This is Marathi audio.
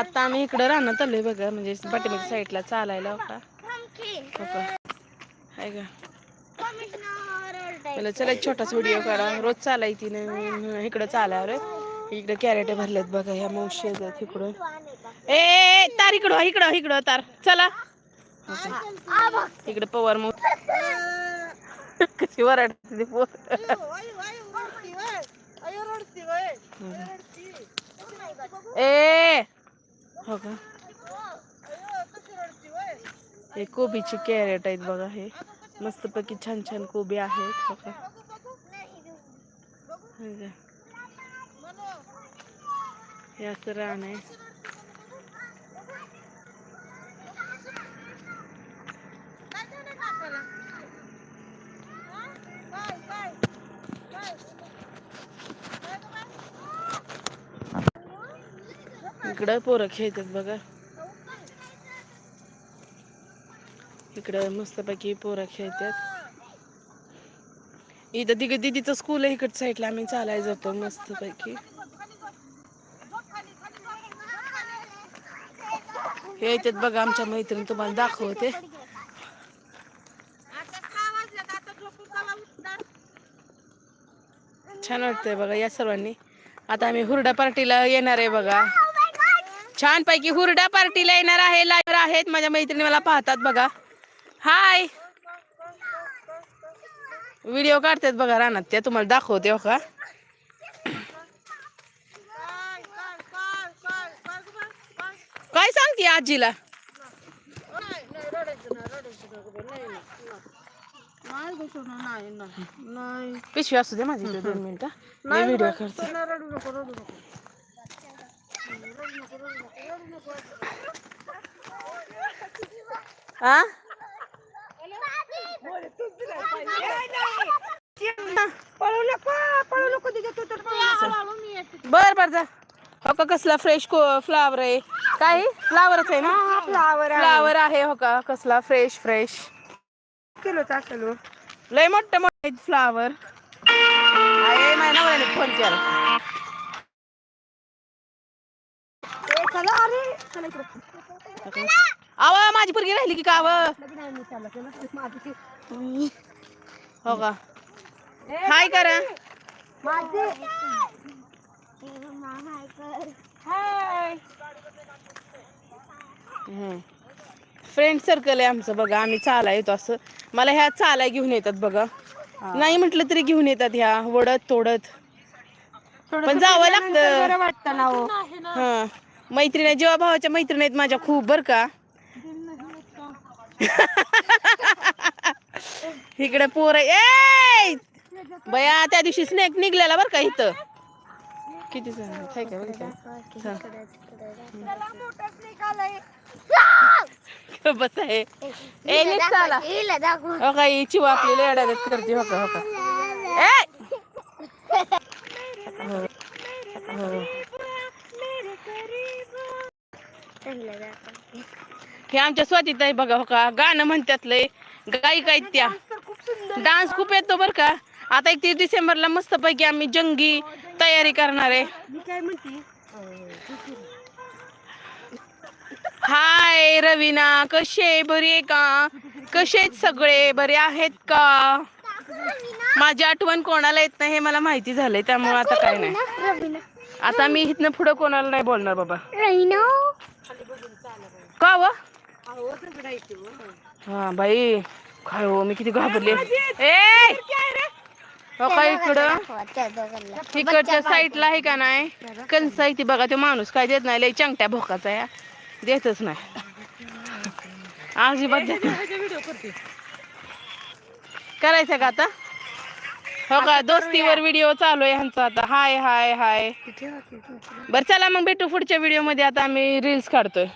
आता आम्ही इकडं राहण्यात आलोय बघा म्हणजे पाठीमागच्या साईडला चालायला होता. हाय का मला चला एक छोटासा व्हिडिओ काढा. रोज चालायची नाही इकडं चालावर इकडं कॅरेट भरलेत बघा ह्या मावशी येतात इकडून ए, तार इकडं इकडं इकडं तार. चला. इकडे पवार मग. कशी वराडते ती पोर ए हो का हे कोबीचे कॅरेट आहेत बघा हे. मस्तपैकी छान छान कोबी आहेत बघा. हे हे असं रान आहे. इकडं पोरं खेळतात बघा. इकडं मस्तपैकी पोरं खेळतात. इथं तिघ दिदीचं स्कूल आहे इकडच्या साईडला आम्ही चालायला जातो मस्तपैकी. हे येतात बघा आमच्या मैत्रीण तुम्हाला दाखवते. छान वाटतंय बघा या सर्वांनी. आता आम्ही हुरडा पार्टीला येणार आहे बघा. छान पैकी हुरडा पार्टीला येणार आहे लाईव्ह आहेत. माझ्या मैत्रिणी मला पाहतात बघा. हाय व्हिडिओ काढतात बघा रानात. त्या तुम्हाला दाखवते हो का? काय सांगते आजीला? पिशवी असू दे माझी दोन मिनिटं. मी व्हिडिओ करते. आ बर बर जा. हो का कसला फ्रेश फ्लावर आहे? काय फ्लावरच आहे ना? फ्लावर फ्लावर आहे हो का? कसला फ्रेश फ्रेश किलो टाकलो लय मोठे मोठे आहेत फ्लावर आहे माझ्या नवऱ्याने फोन केला. चला अरे चला इकडे. आव माझी पोरगी राहिली की का आव? हो का? हाय करा. फ्रेंड सर्कल आहे आमचं बघा आम्ही चाला येतो असं. मला ह्या चाला घेऊन येतात बघा. नाही म्हटलं तरी घेऊन येतात ह्या वडत तोडत. पण जावं लागतं. हो. हा. मैत्रिणी जेव्हा भावाच्या मैत्रिणी आहेत माझ्या खूप बर का? इकडे पोर ए बया त्या दिवशी स्नेक निघलेला बर का इथं. किती? हा. बस आहे. चिव आपली लेड्या करते हो का हो का ए हो. हो. हे आमच्या स्वातीत आहे बघा हो का? गाणं म्हणतात लय. गायिक आहेत त्या? डान्स खूप येतो बर का? आता एकतीस डिसेंबरला मस्त पैकी आम्ही जंगी तयारी करणार आहे. मी काय म्हणते? हाय रवीना कसे बरे आहे का? कसे आहेत सगळे? बरे आहेत का? माझी आठवण कोणाला येत नाही हे मला माहिती झालंय त्यामुळे आता काय नाही. आता मी इथनं पुढं कोणाला नाही बोलणार बाबा. का व? हा बाई. काय हो मी किती घाबरले. ए! हो का इकडं? तिकडच्या साईडला आहे का नाही? कंस आहे ती बघा तो माणूस काय देत नाही. लय चंगट्या भोकाचा या देतच नाही. अजिबात देत नाही. करायचं का आता? हो का? दोस्तीवर व्हिडिओ चालू आहे ह्यांचा आता. हाय हाय हाय. बरं चला मग भेटू पुढच्या व्हिडिओमध्ये आता आम्ही रील्स काढतोय.